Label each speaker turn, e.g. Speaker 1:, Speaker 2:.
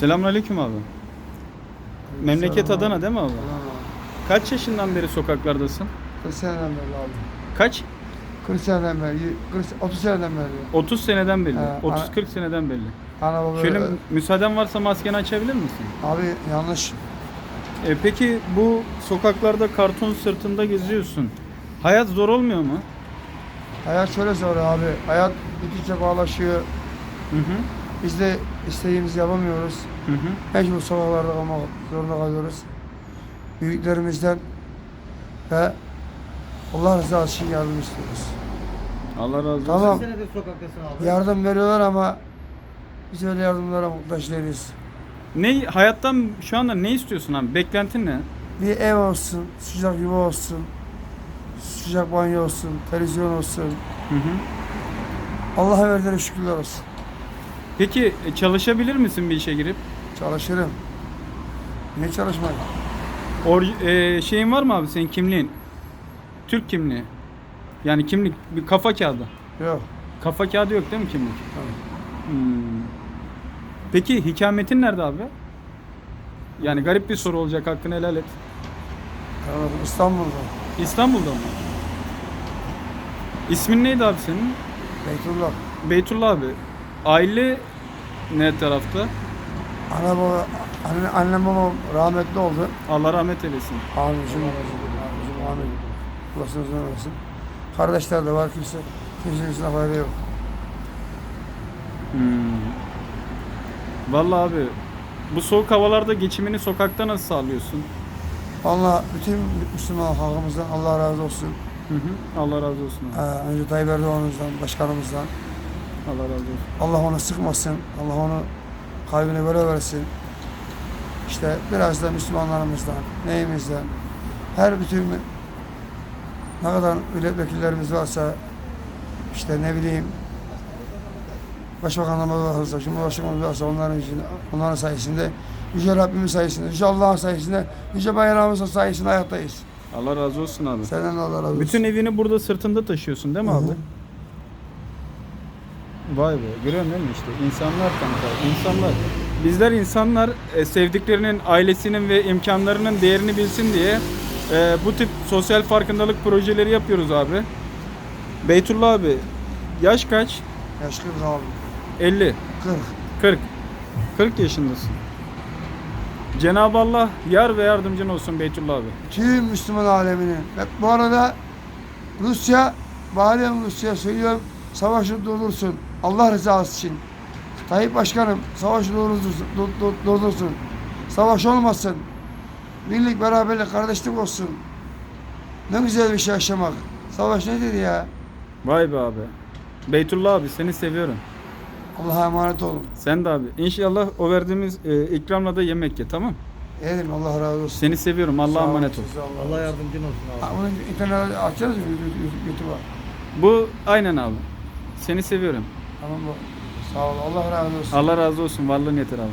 Speaker 1: Selamünaleyküm abi. Memleket Adana değil mi abi? Kaç yaşından beri sokaklardasın?
Speaker 2: 40 seneden beri abi.
Speaker 1: Kaç?
Speaker 2: 40 seneden beri, 40, 30 seneden beri.
Speaker 1: 30 seneden belli.
Speaker 2: He,
Speaker 1: 30-40 seneden belli.
Speaker 2: Ana baba.
Speaker 1: Şöyle müsaaden varsa maskeni açabilir misin?
Speaker 2: Abi yanlış.
Speaker 1: E, peki bu sokaklarda karton sırtında geziyorsun. Hayat zor olmuyor mu?
Speaker 2: Hayat şöyle zor abi. Hayat gittikçe bağlaşıyor.
Speaker 1: Hı hı.
Speaker 2: Biz de istediğimizi yapamıyoruz.
Speaker 1: Hı hı.
Speaker 2: Mecbur sokaklarda kalmak zorunda kalıyoruz. Büyüklerimizden ve Allah rızası için yardım istiyoruz.
Speaker 1: Allah razı olsun.
Speaker 2: Tamam.
Speaker 3: Sokaktasın abi?
Speaker 2: Yardım veriyorlar ama biz öyle yardımlara muhtaç değiliz.
Speaker 1: Ne hayattan şu anda ne istiyorsun abi? Beklentin ne?
Speaker 2: Bir ev olsun, sıcak yuva olsun, sıcak banyo olsun, televizyon olsun.
Speaker 1: Hı hı.
Speaker 2: Allah'a verdiğine şükürler olsun.
Speaker 1: Peki e, çalışabilir misin bir işe girip?
Speaker 2: Çalışırım. Niye çalışmayayım?
Speaker 1: Or, e, şeyin var mı abi senin kimliğin? Türk kimliği. Yani kimlik bir kafa kağıdı.
Speaker 2: Yok.
Speaker 1: Kafa kağıdı yok değil mi kimlik?
Speaker 2: Tamam.
Speaker 1: Hmm. Peki hikametin nerede abi? Yani garip bir soru olacak hakkını helal et.
Speaker 2: İstanbul'da.
Speaker 1: İstanbul'da mı? İsmin neydi abi senin?
Speaker 2: Beytullah.
Speaker 1: Beytullah abi. Aile ne tarafta?
Speaker 2: Ana baba, anne, annem babam rahmetli oldu.
Speaker 1: Allah rahmet eylesin.
Speaker 2: Amin. Amin. Amin. Burası uzun olsun. Kardeşler de var kimse. Kimsenin fayda yok.
Speaker 1: Hmm. Vallahi abi bu soğuk havalarda geçimini sokakta nasıl sağlıyorsun?
Speaker 2: Valla bütün Müslüman halkımızdan Allah razı olsun.
Speaker 1: Hı hı. Allah razı olsun.
Speaker 2: Ee,
Speaker 1: abi.
Speaker 2: önce Tayyip Erdoğan'ımızdan, başkanımızdan.
Speaker 1: Allah razı olsun.
Speaker 2: Allah onu sıkmasın. Allah onu kalbine böyle versin. İşte biraz da Müslümanlarımızdan, neyimizden, her bütün ne kadar milletvekillerimiz varsa işte ne bileyim başbakanlarımız varsa, cumhurbaşkanımız varsa onların için, onların sayesinde Yüce Rabbimin sayesinde, Yüce Allah'ın sayesinde, Yüce bayrağımızın sayesinde hayattayız.
Speaker 1: Allah razı olsun abi.
Speaker 2: Senden de Allah razı olsun.
Speaker 1: Bütün evini burada sırtında taşıyorsun değil mi
Speaker 2: Hı hı.
Speaker 1: abi? Vay be görüyorsun değil mi işte insanlar kanka insanlar. Bizler insanlar e, sevdiklerinin ailesinin ve imkanlarının değerini bilsin diye e, bu tip sosyal farkındalık projeleri yapıyoruz abi. Beytullah abi yaş kaç?
Speaker 2: Yaş 40 abi.
Speaker 1: 50,
Speaker 2: 40.
Speaker 1: 40. 40 yaşındasın. Cenab-ı Allah yar ve yardımcın olsun Beytullah abi.
Speaker 2: tüm Müslüman aleminin. Ve bu arada Rusya, Badem Rusya söylüyorum, savaşı durdursun. Allah rızası için. Tayyip Başkanım, savaşı durdursun. dur- dur- durdursun. Savaş olmasın. Birlik, beraberlik, kardeşlik olsun. Ne güzel bir şey yaşamak. Savaş nedir ya?
Speaker 1: Vay be abi. Beytullah abi seni seviyorum.
Speaker 2: Allah'a emanet olun.
Speaker 1: Sen de abi. İnşallah o verdiğimiz e, ikramla da yemek ye tamam?
Speaker 2: Elim Allah razı olsun.
Speaker 1: Seni seviyorum. Allah'a
Speaker 2: Sağ
Speaker 1: emanet ol.
Speaker 2: size Allah
Speaker 3: yardımcın olsun abi.
Speaker 2: Ha, Bunu internete açarız mı YouTube'a?
Speaker 1: Bu aynen abi. Seni seviyorum.
Speaker 2: Tamam mı? Sağ ol. Allah razı olsun.
Speaker 1: Allah razı olsun. Varlığın yeter abi.